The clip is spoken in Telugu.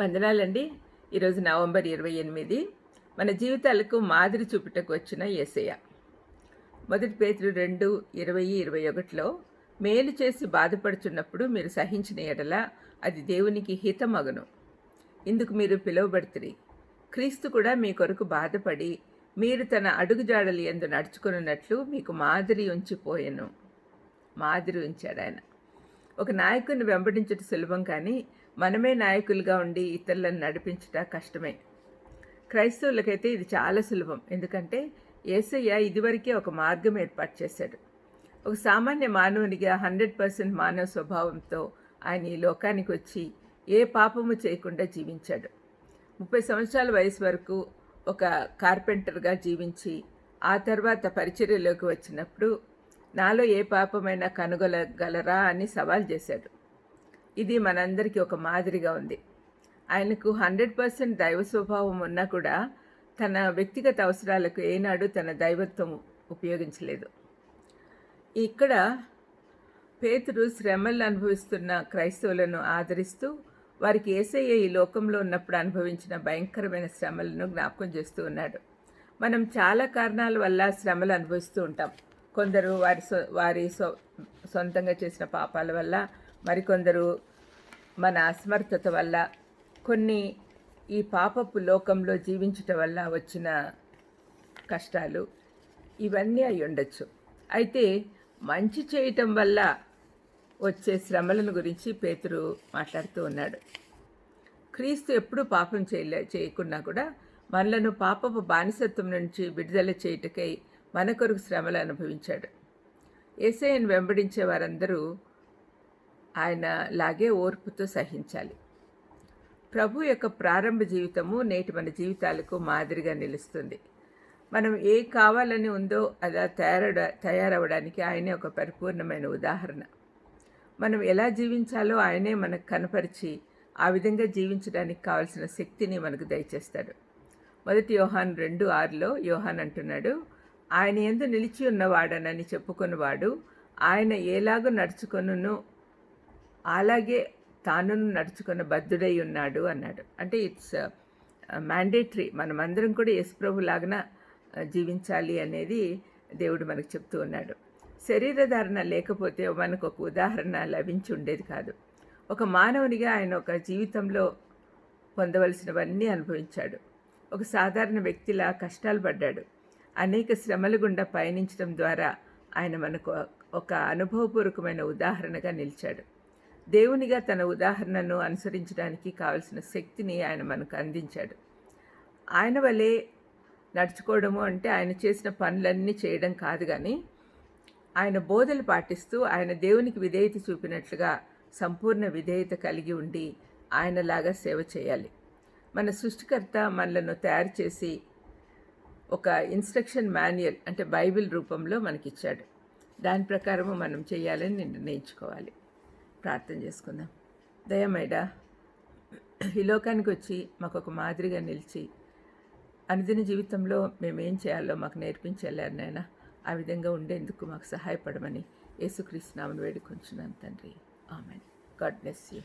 వందనాలండి. ఈరోజు నవంబర్ ఇరవై ఎనిమిది. మన జీవితాలకు మాదిరి చూపుటకు వచ్చిన యేసయ్య మొదటి పేతులు రెండు ఇరవై ఇరవై ఒకటిలో మేలు చేసి బాధపడుచున్నప్పుడు మీరు సహించిన ఎడల అది దేవునికి హితమగను. ఇందుకు మీరు పిలువబడుతుంది క్రీస్తు కూడా మీ కొరకు బాధపడి మీరు తన అడుగుజాడలు ఎందు నడుచుకున్నట్లు మీకు మాదిరి ఉంచిపోయాను. మాదిరి ఉంచాడు ఆయన. ఒక నాయకుడిని వెంబడించట సులభం కానీ మనమే నాయకులుగా ఉండి ఇతరులను నడిపించట కష్టమే. క్రైస్తవులకైతే ఇది చాలా సులభం. ఎందుకంటే ఏసయ్య ఇదివరకే ఒక మార్గం ఏర్పాటు చేశాడు. ఒక సామాన్య మానవునిగా హండ్రెడ్ పర్సెంట్ మానవ స్వభావంతో ఆయన ఈ లోకానికి వచ్చి ఏ పాపము చేయకుండా జీవించాడు. ముప్పై సంవత్సరాల వయసు వరకు ఒక కార్పెంటర్గా జీవించి ఆ తర్వాత పరిచర్యలోకి వచ్చినప్పుడు నాలో ఏ పాపమైనా కనుగొలగలరా అని సవాల్ చేశాడు. ఇది మనందరికీ ఒక మాదిరిగా ఉంది. ఆయనకు హండ్రెడ్ పర్సెంట్ దైవ స్వభావం ఉన్నా కూడా తన వ్యక్తిగత అవసరాలకు ఏనాడు తన దైవత్వం ఉపయోగించలేదు. ఇక్కడ పేతురు శ్రమలు అనుభవిస్తున్న క్రైస్తవులను ఆదరిస్తూ వారికి ఏసయ్య ఈ లోకంలో ఉన్నప్పుడు అనుభవించిన భయంకరమైన శ్రమలను జ్ఞాపకం చేస్తూ ఉన్నాడు. మనం చాలా కారణాల వల్ల శ్రమలు అనుభవిస్తూ ఉంటాం. కొందరు వారి సొ వారి సొ సొంతంగా చేసిన పాపాల వల్ల మరికొందరు మన అసమర్థత వల్ల కొన్ని ఈ పాపపు లోకంలో జీవించటం వల్ల వచ్చిన కష్టాలు ఇవన్నీ అయి ఉండొచ్చు. అయితే మంచి చేయటం వల్ల వచ్చే శ్రమలను గురించి పేతురు మాట్లాడుతూ ఉన్నాడు. క్రీస్తు ఎప్పుడూ పాపం చేయలే చేయకున్నా కూడా మనలను పాపపు బానిసత్వం నుంచి విడుదల చేయుటకై మన కొరకు శ్రమలు అనుభవించాడు. ఏసైని వెంబడించే వారందరూ ఆయన లాగే ఓర్పుతో సహించాలి. ప్రభు యొక్క ప్రారంభ జీవితము నేటి మన జీవితాలకు మాదిరిగా నిలుస్తుంది. మనం ఏ కావాలని ఉందో అలా తయారడ తయారవడానికి ఆయనే ఒక పరిపూర్ణమైన ఉదాహరణ. మనం ఎలా జీవించాలో ఆయనే మనకు కనపరిచి ఆ విధంగా జీవించడానికి కావలసిన శక్తిని మనకు దయచేస్తాడు. మొదటి యోహాన్ రెండు ఆరులో యోహాన్ అంటున్నాడు ఆయన ఎందు నిలిచి ఉన్నవాడనని చెప్పుకున్నవాడు ఆయన ఎలాగో నడుచుకొనును అలాగే తాను నడుచుకున్న బద్ధుడై ఉన్నాడు అన్నాడు. అంటే ఇట్స్ uh, మ్యాండేటరీ మనమందరం కూడా యశుప్రభులాగా uh, జీవించాలి అనేది దేవుడు మనకు చెప్తూ ఉన్నాడు. శరీరధారణ లేకపోతే మనకు ఒక ఉదాహరణ లభించి ఉండేది కాదు. ఒక మానవునిగా ఆయన ఒక జీవితంలో పొందవలసినవన్నీ అనుభవించాడు. ఒక సాధారణ వ్యక్తిలా కష్టాలు పడ్డాడు. అనేక శ్రమల గుండా పయనించడం ద్వారా ఆయన మనకు ఒక అనుభవపూర్వకమైన ఉదాహరణగా నిలిచాడు. దేవునిగా తన ఉదాహరణను అనుసరించడానికి కావలసిన శక్తిని ఆయన మనకు అందించాడు. ఆయన వలె నడుచుకోవడము అంటే ఆయన చేసిన పనులన్నీ చేయడం కాదు కానీ ఆయన బోధలు పాటిస్తూ ఆయన దేవునికి విధేయత చూపినట్లుగా సంపూర్ణ విధేయత కలిగి ఉండి ఆయనలాగా సేవ చేయాలి. మన సృష్టికర్త మనలను తయారు చేసి ఒక ఇన్స్ట్రక్షన్ మాన్యువల్ అంటే బైబిల్ రూపంలో మనకిచ్చాడు. దాని ప్రకారము మనం చేయాలని నిర్ణయించుకోవాలి. ప్రార్థన చేసుకుందాం. దయమైడా ఈ లోకానికి వచ్చి మాకు ఒక మాదిరిగా నిలిచి అనుదిన జీవితంలో మేము ఏం చేయాలో మాకు నేర్పించలేరు నాయన. ఆ విధంగా ఉండేందుకు మాకు సహాయపడమని యేసుక్రీస్తు నామను వేడుకొంచున్నాను తండ్రి. ఆమెన్. God bless you.